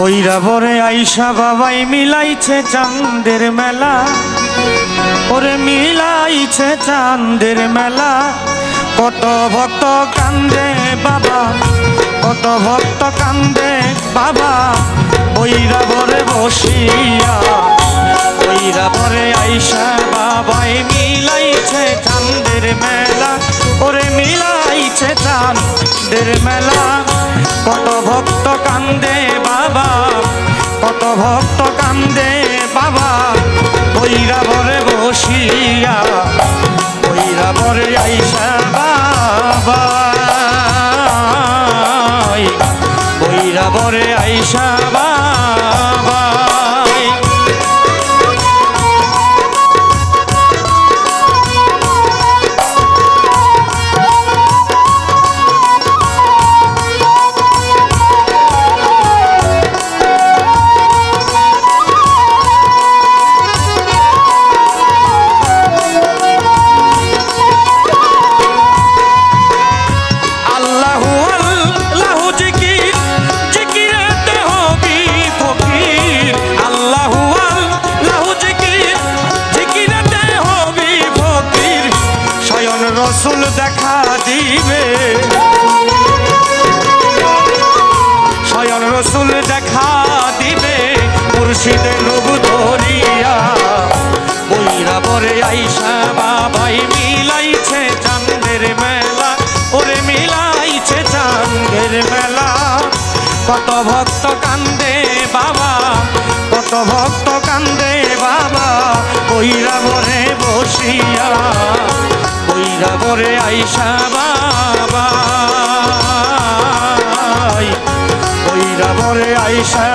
বৈরা বরে আইসা বাবাই মিলাইছে চাঁদের মেলা। ওরে মিলাইছে চাঁদের মেলা। কত ভক্ত কান্দে বাবা, কত ভক্ত কান্দে বাবা। বৈরা বরে বসিয়া বৈরা বরে আইসা বাবাই মিলাইছে চাঁদের মেলা। ওরে মিলাইছে চাঁদের মেলা। কত ভক্ত কান্দে বাবা কত ভক্ত কান্দে চাঁদের মেলা, ওরে মিলাইছে চাঁদের মেলা। কত ভক্ত কান্দে বাবা, কত ভক্ত কান্দে বাবা বইরা বরে বসিয়া বইরা বরে আইসা বাবা। বইরা বরে আইসা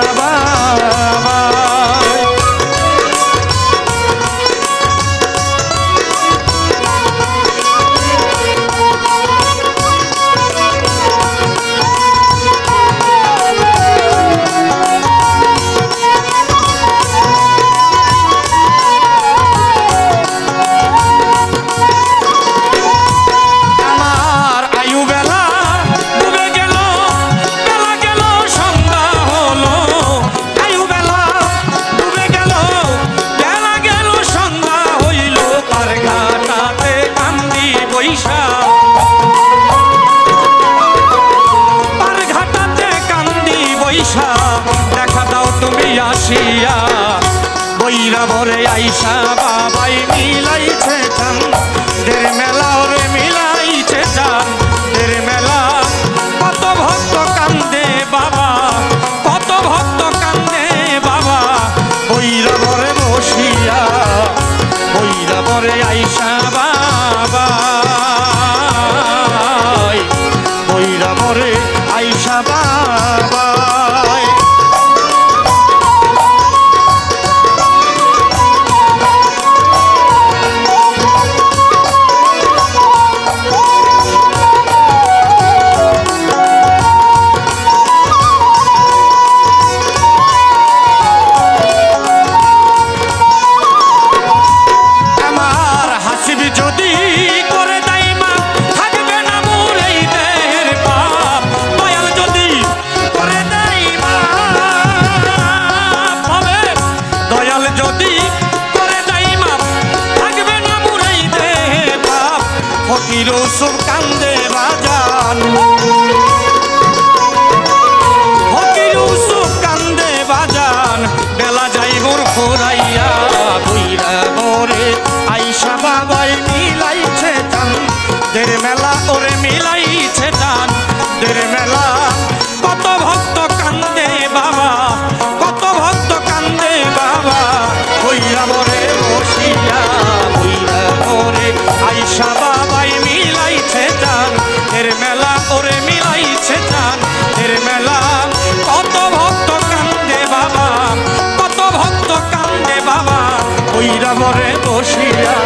আসিয়া বইরা আইসা বাবাই মিলাইছে চান। দের মেলা ওরে মিলাইছে চান। দের মেলা কত ভক্ত কান্দে বাবা, কত ভক্ত কান্দে বাবা। বইরা ভরে বসিয়া বইরা ভরে আইসা বাবা। সব কান্দে ওরে মিলাইছে টান এর মেলা কত ভক্ত কান্দে বাবা, কত ভক্ত কান্দে বাবা কইরা বরে বসিয়া